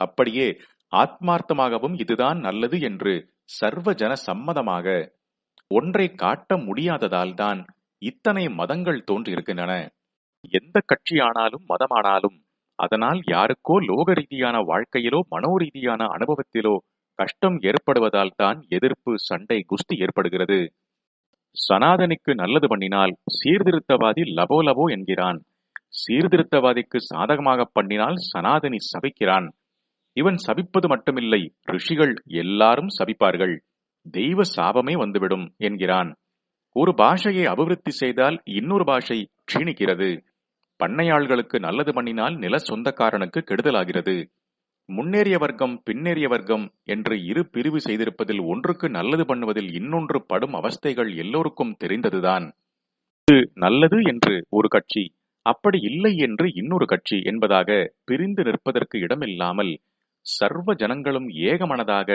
அப்படியே ஆத்மார்த்தமாகவும் இதுதான் நல்லது என்று சர்வ ஜன சம்மதமாக ஒன்றை காட்ட முடியாததால் தான் இத்தனை மதங்கள் தோன்றியிருக்கின்றன. எந்த கட்சியானாலும் மதமானாலும் அதனால் யாருக்கோ லோக ரீதியான வாழ்க்கையிலோ மனோரீதியான அனுபவத்திலோ கஷ்டம் ஏற்படுவதால் தான் எதிர்ப்பு சண்டை குஸ்தி ஏற்படுகிறது. சனாதனிக்கு நல்லது பண்ணினால் சீர்திருத்தவாதி லபோ லபோ என்கிறான். சீர்திருத்தவாதிக்கு சாதகமாக பண்ணினால் சனாதனி சபிக்கிறான். இவன் சபிப்பது மட்டுமில்லை ரிஷிகள் எல்லாரும் சபிப்பார்கள். தெய்வ சாபமே வந்துவிடும் என்கிறான். ஒரு பாஷையை அபிவிருத்தி செய்தால் இன்னொரு பாஷை க்ஷீணிக்கிறது. பண்ணையாள்களுக்கு நல்லது பண்ணினால் நில சொந்தக்காரனுக்கு கெடுதலாகிறது. முன்னேறிய வர்க்கம் பின்னேறிய வர்க்கம் என்று இரு பிரிவு செய்திருப்பதில் ஒன்றுக்கு நல்லது பண்ணுவதில் இன்னொன்று படும் அவஸ்தைகள் எல்லோருக்கும் தெரிந்ததுதான். இது நல்லது என்று ஒரு கட்சி அப்படி இல்லை என்று இன்னொரு கட்சி என்பதாக பிரிந்து நிற்பதற்கு இடமில்லாமல் சர்வ ஜனங்களும் ஏகமனதாக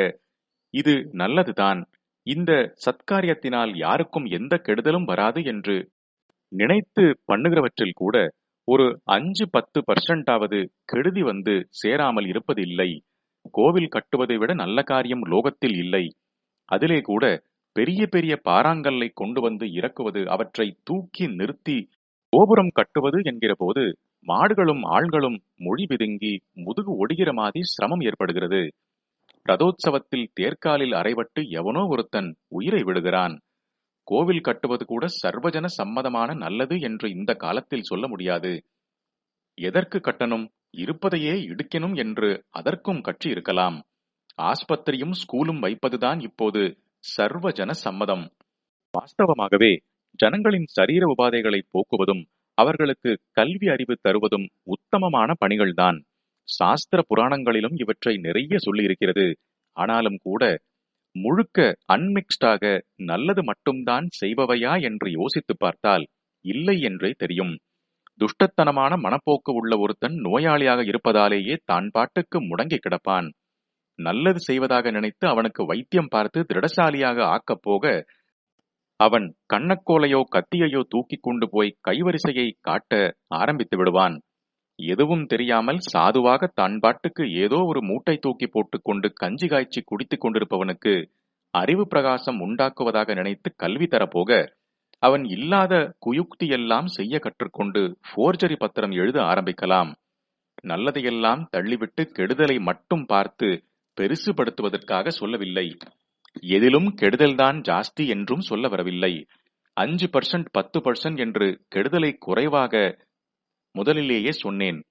இது நல்லதுதான். இந்த சத்காரியத்தினால் யாருக்கும் எந்த கெடுதலும் வராது என்று நினைத்து பண்ணுகிறவற்றில் கூட ஒரு அஞ்சு பத்து பர்சன்டாவது கெடுதி வந்து சேராமல் இருப்பதில்லை. கோவில் கட்டுவதை விட நல்ல காரியம் லோகத்தில் இல்லை. அதிலே கூட பெரிய பெரிய பாறாங்கல்லை கொண்டு வந்து இறக்குவது அவற்றை தூக்கி நிறுத்தி கோபுரம் கட்டுவது என்கிற போது மாடுகளும் ஆள்களும் மொழி பிதுங்கி முதுகு ஒடுகிற மாதிரி சிரமம் ஏற்படுகிறது. ரதோத்சவத்தில் தேர்காலில் அறைபட்டு எவனோ ஒருத்தன் உயிரை விடுகிறான். கோவில் கட்டுவது கூட சர்வஜன சம்மதமான நல்லது என்று இந்த காலத்தில் சொல்ல முடியாது. எதற்கு கட்டணும்? இருப்பதையே இடுக்கணும் என்று அதற்கும் கட்சி இருக்கலாம். ஆஸ்பத்திரியும் ஸ்கூலும் வைப்பதுதான் இப்போது சர்வஜன சம்மதம். வாஸ்தவமாகவே ஜனங்களின் சரீர உபாதைகளை போக்குவதும் அவர்களுக்கு கல்வி அறிவு தருவதும் உத்தமமான பணிகள்தான். சாஸ்திர புராணங்களிலும் இவற்றை நிறைய சொல்லியிருக்கிறது. ஆனாலும் கூட முழுக்க அன்மிக்ஸ்டாக நல்லது மட்டும்தான் செய்பவையா என்று யோசித்து பார்த்தால் இல்லை என்றே தெரியும். துஷ்டத்தனமான மனப்போக்கு உள்ள ஒருத்தன் நோயாளியாக இருப்பதாலேயே தான் பாட்டுக்கு முடங்கி கிடப்பான். நல்லது செய்வதாக நினைத்து அவனுக்கு வைத்தியம் பார்த்து திருடசாலியாக ஆக்கப் போக அவன் கண்ணக்கோலையோ கத்தியையோ தூக்கி கொண்டு போய் கைவரிசையை காட்ட ஆரம்பித்து விடுவான். எதுவும் தெரியாமல் சாதுவாக தன் பாட்டுக்கு ஏதோ ஒரு மூட்டை தூக்கி போட்டுக்கொண்டு கஞ்சி காய்ச்சி குடித்துக் கொண்டிருப்பவனுக்கு அறிவு பிரகாசம் உண்டாக்குவதாக நினைத்து கல்வி தரப்போக அவன் இல்லாத குயுக்தியெல்லாம் செய்ய கற்றுக்கொண்டு ஃபோர்ஜரி பத்திரம் எழுத ஆரம்பிக்கலாம். நல்லதையெல்லாம் தள்ளிவிட்டு கெடுதலை மட்டும் பார்த்து பெருசுபடுத்துவதற்காக சொல்லவில்லை. எதிலும் கெடுதல்தான் ஜாஸ்தி என்றும் சொல்ல வரவில்லை. அஞ்சு பர்சன்ட் பத்து பர்சன்ட் என்று கெடுதலை குறைவாக முதலிலேயே சொன்னேன்.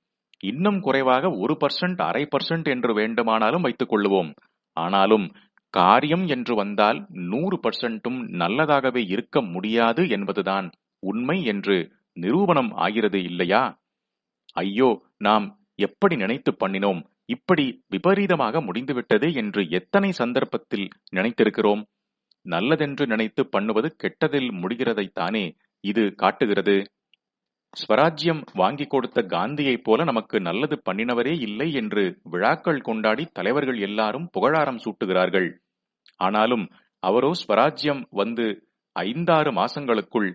இன்னும் குறைவாக ஒரு பர்சன்ட் அரை பர்சன்ட் என்று வேண்டுமானாலும் வைத்துக் கொள்ளுவோம். ஆனாலும் காரியம் என்று வந்தால் நூறு பர்சன்ட்டும் நல்லதாகவே இருக்க முடியாது என்பதுதான் உண்மை என்று நிரூபணம் ஆகிறது இல்லையா? ஐயோ நாம் எப்படி நினைத்து பண்ணினோம்? இப்படி விபரீதமாக முடிந்துவிட்டது என்று எத்தனை சந்தர்ப்பத்தில் நினைத்திருக்கிறோம்? நல்லதென்று நினைத்து பண்ணுவது கெட்டதில் முடிகிறதைத்தானே இது காட்டுகிறது. ஸ்வராஜ்யம் வாங்கி கொடுத்த காந்தியைப் போல நமக்கு நல்லது பண்ணினவரே இல்லை என்று விழாக்கள் கொண்டாடி தலைவர்கள் எல்லாரும் புகழாரம் சூட்டுகிறார்கள். ஆனாலும் அவரோ ஸ்வராஜ்யம் வந்து ஐந்தாறு மாசங்களுக்குள்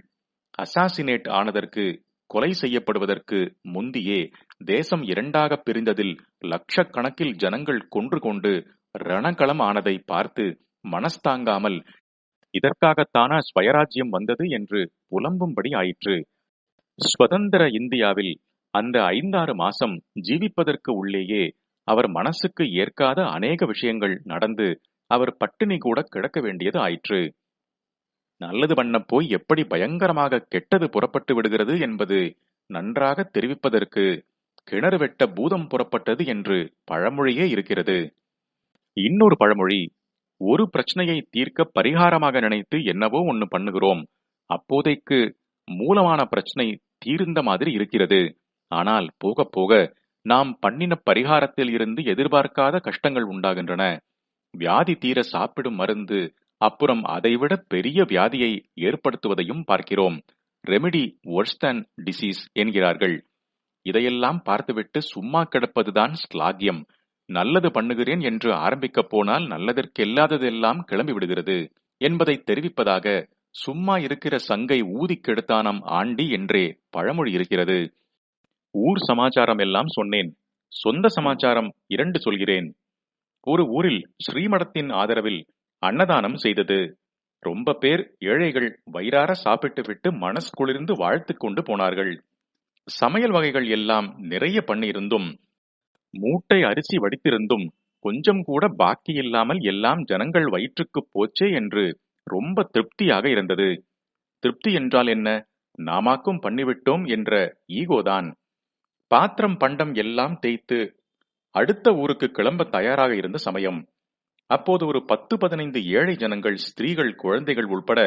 அசாசினேட் ஆனதற்கு கொலை செய்யப்படுவதற்கு முந்தியே தேசம் இரண்டாக பிரிந்ததில் லட்சக்கணக்கில் ஜனங்கள் கொன்று கொண்டு ரணகளம் ஆனதை பார்த்து மனஸ்தாங்காமல் இதற்காகத்தானா ஸ்வயராஜ்யம் வந்தது? என்று புலம்பும்படி ஆயிற்று. ஸ்வதந்திர இந்தியாவில் அந்த ஐந்தாறு மாசம் ஜீவிப்பதற்கு உள்ளேயே அவர் மனசுக்கு ஏற்காத அநேக விஷயங்கள் நடந்து அவர் பட்டினி கூட கிடக்க வேண்டியது ஆயிற்று. நல்லது பண்ண போய் எப்படி பயங்கரமாக கெட்டது புறப்பட்டு விடுகிறது? என்பது நன்றாக தெரிவிப்பதற்கு கிணறு வெட்ட பூதம் புறப்பட்டது என்று பழமொழியே இருக்கிறது. இன்னொரு பழமொழி ஒரு பிரச்சனையை தீர்க்க பரிகாரமாக நினைத்து என்னவோ ஒன்னு பண்ணுகிறோம். அப்போதைக்கு மூலமான பிரச்சனை தீர்ந்த மாதிரி இருக்கிறது. ஆனால் போக போக நாம் பண்ணின பரிகாரத்தில் இருந்து எதிர்பார்க்காத கஷ்டங்கள் உண்டாகின்றன. வியாதி தீர சாப்பிடும் மருந்து அப்புறம் அதைவிட பெரிய வியாதியை ஏற்படுத்துவதையும் பார்க்கிறோம். ரெமிடி ஒர்ஸ் தன் டிசீஸ் என்கிறார்கள். இதையெல்லாம் பார்த்துவிட்டு சும்மா கிடப்பதுதான் ஸ்லாகியம். நல்லது பண்ணுகிறேன் என்று ஆரம்பிக்கப் போனால் நல்லதற்கெல்லாததெல்லாம் கிளம்பி விடுகிறது. என்பதை தெரிவிப்பதாக சும்மா இருக்கிற சங்கை ஊதி கெடுத்தானம் ஆண்டி என்றே பழமொழி இருக்கிறது. ஊர் சமாச்சாரம் எல்லாம் சொன்னேன். சொந்த சமாச்சாரம் இரண்டு சொல்கிறேன். ஒரு ஊரில் ஸ்ரீமடத்தின் ஆதரவில் அன்னதானம் செய்தது. ரொம்ப பேர் ஏழைகள் வயிறார சாப்பிட்டு விட்டு மனசு குளிர்ந்து வாழ்த்து கொண்டு போனார்கள். சமையல் வகைகள் எல்லாம் நிறைய பண்ணியிருந்தும் மூட்டை அரிசி வடித்திருந்தும் கொஞ்சம் கூட பாக்கி இல்லாமல் எல்லாம் ஜனங்கள் வயிற்றுக்கு போச்சே என்று ரொம்ப திருப்தியாக இருந்தது. திருப்தி என்றால் என்ன? நாமாக்கும் பண்ணிவிட்டோம் என்ற ஈகோதான் பாத்திரம் பண்டம் எல்லாம் தேய்த்து அடுத்த ஊருக்கு கிளம்ப தயாராக இருந்த சமயம். அப்போது ஒரு பத்து பதினைந்து ஏழை ஜனங்கள் ஸ்திரீகள் குழந்தைகள் உள்பட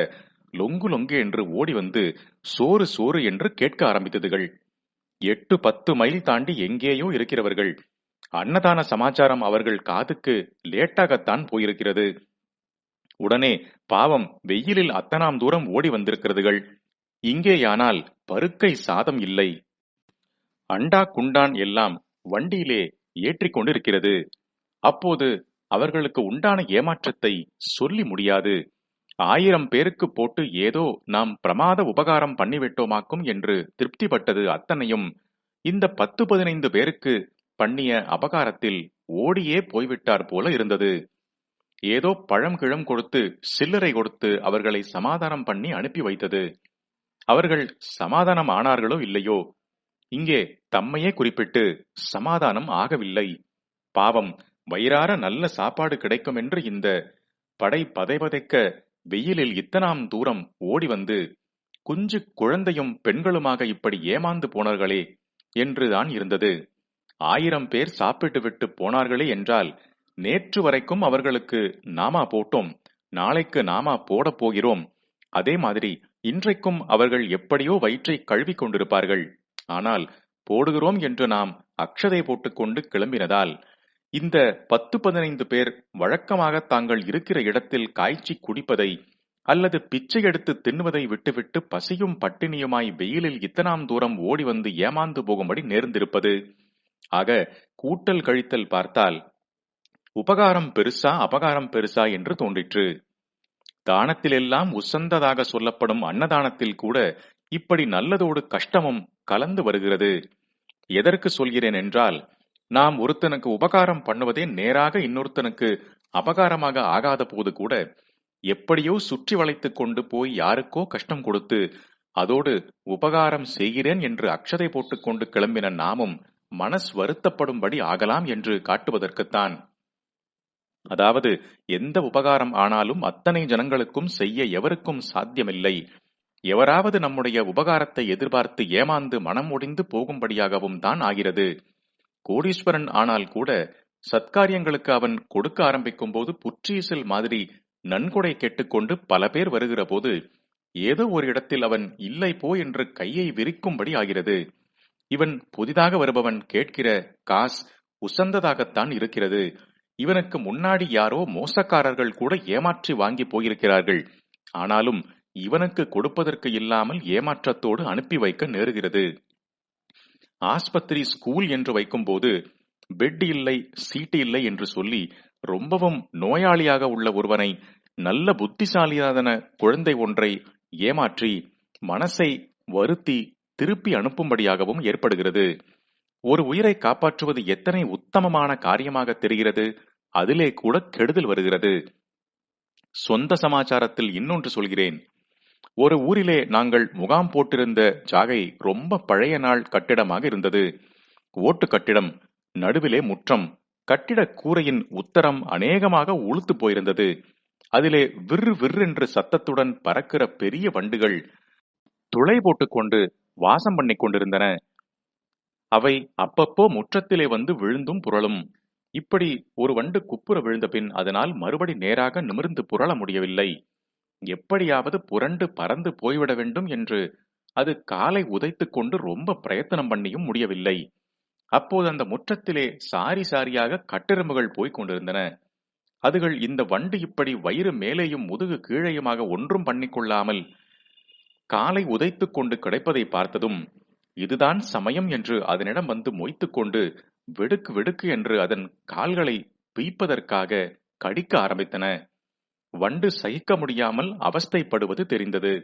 லொங்கு லொங்கு என்று ஓடி வந்து சோறு சோறு என்று கேட்க ஆரம்பித்ததுகள். எட்டு பத்து மைல் தாண்டி எங்கேயோ இருக்கிறவர்கள். அன்னதான சமாச்சாரம் அவர்கள் காதுக்கு லேட்டாகத்தான் போயிருக்கிறது. உடனே பாவம் வெயிலில் அத்தனாம் தூரம் ஓடி வந்திருக்கிறதுகள். இங்கேயானால் பருக்கை சாதம் இல்லை. அண்டா குண்டான் எல்லாம் வண்டியிலே ஏற்றிக்கொண்டிருக்கிறது அப்போது அவர்களுக்கு உண்டான ஏமாற்றத்தை சொல்லி முடியாது. ஆயிரம் பேருக்கு போட்டு ஏதோ நாம் பிரமாத உபகாரம் பண்ணிவிட்டோமாக்கும் என்று திருப்திப்பட்டது அத்தனையும் இந்த பத்து பதினைந்து பேருக்கு பண்ணிய அபகாரத்தில் ஓடியே போய்விட்டார் போல இருந்தது. ஏதோ பழம் கிழம் கொடுத்து சில்லறை கொடுத்து அவர்களை சமாதானம் பண்ணி அனுப்பி வைத்தது. அவர்கள் சமாதானம் ஆனார்களோ இல்லையோ? இங்கே தம்மையே குறிப்பிட்டு சமாதானம் ஆகவில்லை. பாவம் வயிறார நல்ல சாப்பாடு கிடைக்கும் என்று இந்த படை பதைபதைக்க வெயிலில் இத்தனாம் தூரம் ஓடி வந்து குஞ்சு குழந்தையும் பெண்களுமாக இப்படி ஏமாந்து போனார்களே என்றுதான் இருந்தது. ஆயிரம் பேர் சாப்பிட்டு விட்டு போனார்களே என்றால் நேற்று வரைக்கும் அவர்களுக்கு நாமா போட்டோம் நாளைக்கு நாமா போடப் போகிறோம். அதே மாதிரி இன்றைக்கும் அவர்கள் எப்படியோ வயிற்றை கழுவி கொண்டிருப்பார்கள். ஆனால் போடுகிறோம் என்று நாம் அக்ஷதை போட்டுக்கொண்டு கிளம்பினதால் இந்த பத்து பதினைந்து பேர் வழக்கமாக தாங்கள் இருக்கிற இடத்தில் காய்ச்சி குடிப்பதை அல்லது பிச்சை எடுத்து தின்னுவதை விட்டுவிட்டு பசியும் பட்டினியுமாய் வெயிலில் இத்தனாம் தூரம் ஓடி வந்து ஏமாந்து போகும்படி நேர்ந்திருப்பது. ஆக கூட்டல் கழித்தல் பார்த்தால் உபகாரம் பெருசா அபகாரம் பெருசா என்று தோன்றிற்று. தானத்திலெல்லாம் உசந்ததாக சொல்லப்படும் அன்னதானத்தில் கூட இப்படி நல்லதோடு கஷ்டமும் கலந்து வருகிறது. எதற்கு சொல்கிறேன் என்றால் நாம் ஒருத்தனுக்கு உபகாரம் பண்ணுவதே நேராக இன்னொருத்தனுக்கு அபகாரமாக ஆகாத போது கூட எப்படியோ சுற்றி வளைத்து கொண்டு போய் யாருக்கோ கஷ்டம் கொடுத்து அதோடு உபகாரம் செய்கிறேன் என்று அக்ஷதை போட்டுக்கொண்டு கிளம்பின நாமும் மனஸ் வருத்தப்படும்படி ஆகலாம் என்று காட்டுவதற்குத்தான். அதாவது எந்த உபகாரம் ஆனாலும் அத்தனை ஜனங்களுக்கும் செய்ய எவருக்கும் சாத்தியமில்லை. எவராவது நம்முடைய உபகாரத்தை எதிர்பார்த்து ஏமாந்து மனம் ஒடிந்து போகும்படியாகவும் தான் ஆகிறது. கோடீஸ்வரன் ஆனால் கூட சத்காரியங்களுக்கு அவன் கொடுக்க ஆரம்பிக்கும் போது புற்றீசல் மாதிரி நன்கொடை கேட்டுக்கொண்டு பல பேர் வருகிற போது ஏதோ ஒரு இடத்தில் அவன் இல்லை போ என்று கையை விரிக்கும்படி ஆகிறது. இவன் புதிதாக வருபவன் கேட்கிற காஸ் உசந்ததாகத்தான் இருக்கிறது. இவனுக்கு முன்னாடி யாரோ மோசக்காரர்கள் கூட ஏமாற்றி வாங்கி போயிருக்கிறார்கள். ஆனாலும் இவனுக்கு கொடுப்பதற்கு இல்லாமல் ஏமாற்றத்தோடு அனுப்பி வைக்க நேருகிறது. ஆஸ்பத்திரி ஸ்கூல் என்று வைக்கும்போது பெட் இல்லை சீட்டு இல்லை என்று சொல்லி ரொம்பவும் நோயாளியாக உள்ள ஒருவனை நல்ல புத்திசாலியாதன குழந்தை ஒன்றை ஏமாற்றி மனசை வருத்தி திருப்பி அனுப்பும்படியாகவும் ஏற்படுகிறது. ஒரு உயிரை காப்பாற்றுவது எத்தனை உத்தமமான காரியமாக தெரிகிறது அதிலே கூட கெடுதல் வருகிறது. சொந்த சமாச்சாரத்தில் இன்னொன்று சொல்கிறேன். ஒரு ஊரிலே நாங்கள் முகாம் போட்டிருந்த ஜாகை ரொம்ப பழைய நாள் கட்டிடமாக இருந்தது. ஓட்டு கட்டிடம் நடுவிலே முற்றம் கட்டிட கூரையின் உத்தரம் அநேகமாக உளுத்து போயிருந்தது. அதிலே விறு என்று சத்தத்துடன் பறக்கிற பெரிய வண்டுகள் துளை போட்டுக்கொண்டு வாசம் பண்ணி கொண்டிருந்தன. அவை அப்பப்போ முற்றத்திலே வந்து விழுந்தும் புரளும். இப்படி ஒரு வண்டு குப்புற விழுந்த பின் அதனால் மறுபடி நேராக நிமிர்ந்து புரள முடியவில்லை. எப்படியாவது புரண்டு பறந்து போய்விட வேண்டும் என்று அது காலை உதைத்துக் கொண்டு ரொம்ப பிரயத்தனம் பண்ணியும் முடியவில்லை. அப்போது அந்த முற்றத்திலே சாரி சாரியாக கட்டெரும்புகள் போய்க் கொண்டிருந்தன. அதுகள் இந்த வண்டு இப்படி வயிறு மேலேயும் முதுகு கீழேயுமாக ஒன்றும் பண்ணிக்கொள்ளாமல் காலை உதைத்துக் கொண்டு கிடைப்பதை பார்த்ததும் இதுதான் சமயம் என்று அதனிடம் வந்து மொய்த்துக்கொண்டு வெடுக்கு வெடுக்கு என்று அதன் கால்களை பீய்ப்பதற்காக கடிக்க ஆரம்பித்தன. வண்டு சகிக்க முடியாமல் அவஸ்தைப்படுவது தெரிந்தது.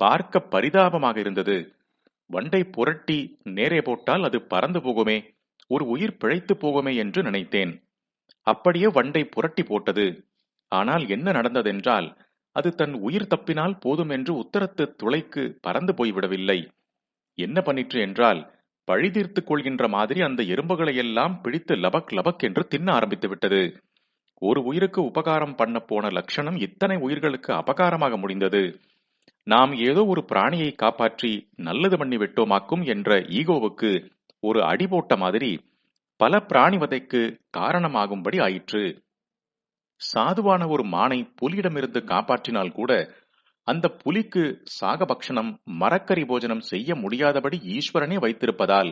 பார்க்க பரிதாபமாக இருந்தது. வண்டை புரட்டி நேரே போட்டால் அது பறந்து போகுமே ஒரு உயிர் பிழைத்து போகுமே என்று நினைத்தேன். அப்படியே வண்டை புரட்டி போட்டது. ஆனால் என்ன நடந்ததென்றால் அது தன் உயிர் தப்பினால் போதும் என்று உத்தரத்து துளைக்கு பறந்து போய்விடவில்லை. என்ன பண்ணிற்று என்றால் பழி தீர்த்துக் கொள்கின்ற மாதிரி அந்த எறும்புகளை எல்லாம் பிடித்து லபக் லபக் என்று தின்ன ஆரம்பித்து விட்டது. ஒரு உயிருக்கு உபகாரம் பண்ண போன லட்சணம் இத்தனை உயிர்களுக்கு அபகாரமாக முடிந்தது. நாம் ஏதோ ஒரு பிராணியை காப்பாற்றி நல்லது பண்ணி விட்டோமாக்கும் என்ற ஈகோவுக்கு ஒரு அடி போட்ட மாதிரி பல பிராணிவதைக்கு காரணமாகும்படி ஆயிற்று. சாதுவான ஒரு மானை புலியிடமிருந்து காப்பாற்றினால் கூட அந்த புலிக்கு சாகபக்ஷணம் மரக்கறி போஜனம் செய்ய முடியாதபடி ஈஸ்வரனே வைத்திருப்பதால்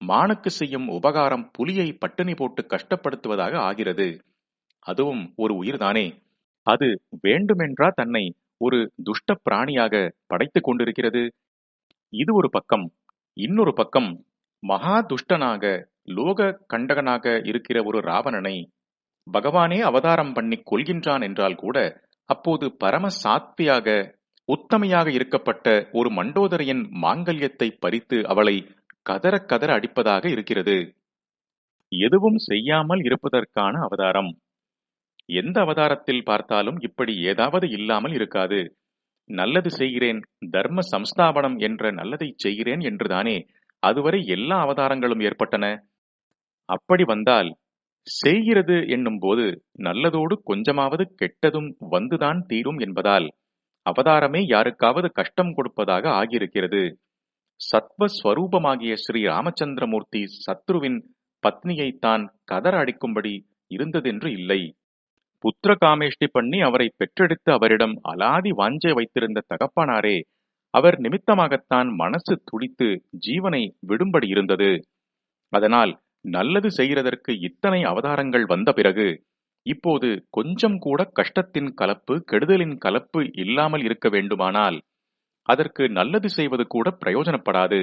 மானுக்கு செய்யும் உபகாரம் புலியை பட்டினி போட்டு கஷ்டப்படுத்துவதாக ஆகிறது. அதுவும் ஒரு உயிர்தானே? அது வேண்டுமென்றா தன்னை ஒரு துஷ்ட பிராணியாக படைத்துக் கொண்டிருக்கிறது. இது ஒரு பக்கம். இன்னொரு பக்கம் மகா துஷ்டனாக லோக கண்டகனாக இருக்கிற ஒரு ராவணனை பகவானே அவதாரம் பண்ணி கொள்கின்றான் என்றால் கூட அப்போது பரம சாத்வியாக உத்தமையாக இருக்கப்பட்ட ஒரு மண்டோதரையின் மாங்கல்யத்தை பறித்து அவளை கதற கதற அடிப்பதாக இருக்கிறது. எதுவும் செய்யாமல் இருப்பதற்கான அவதாரம். எந்த அவதாரத்தில் பார்த்தாலும் இப்படி ஏதாவது இல்லாமல் இருக்காது. நல்லது செய்கிறேன் தர்ம சம்ஸ்தாபனம் என்ற நல்லதை செய்கிறேன் என்றுதானே? அதுவரை எல்லா அவதாரங்களும் ஏற்பட்டன. அப்படி வந்தால் செய்கிறது என்னும் போது நல்லதோடு கொஞ்சமாவது கெட்டதும் வந்துதான் தீரும் என்பதால் அவதாரமே யாருக்காவது கஷ்டம் கொடுப்பதாக ஆகியிருக்கிறது. சத்வஸ்வரூபமாகிய ஸ்ரீ ராமச்சந்திரமூர்த்தி சத்ருவின் பத்னியைத்தான் கதற அடிக்கும்படி இருந்ததென்று இல்லை. புத்திர காமேஷ்டி பண்ணி அவரை பெற்றெடுத்து அவரிடம் அலாதி வாஞ்சை வைத்திருந்த தகப்பனாரே அவர் நிமித்தமாகத்தான் மனசு துடித்து ஜீவனை விடும்படி இருந்தது. அதனால் நல்லது செய்கிறதற்கு இத்தனை அவதாரங்கள் வந்த பிறகு இப்போது கொஞ்சம் கூட கஷ்டத்தின் கலப்பு கெடுதலின் கலப்பு இல்லாமல் இருக்க வேண்டுமானால் அதற்கு நல்லது செய்வது கூட பிரயோஜனப்படாது.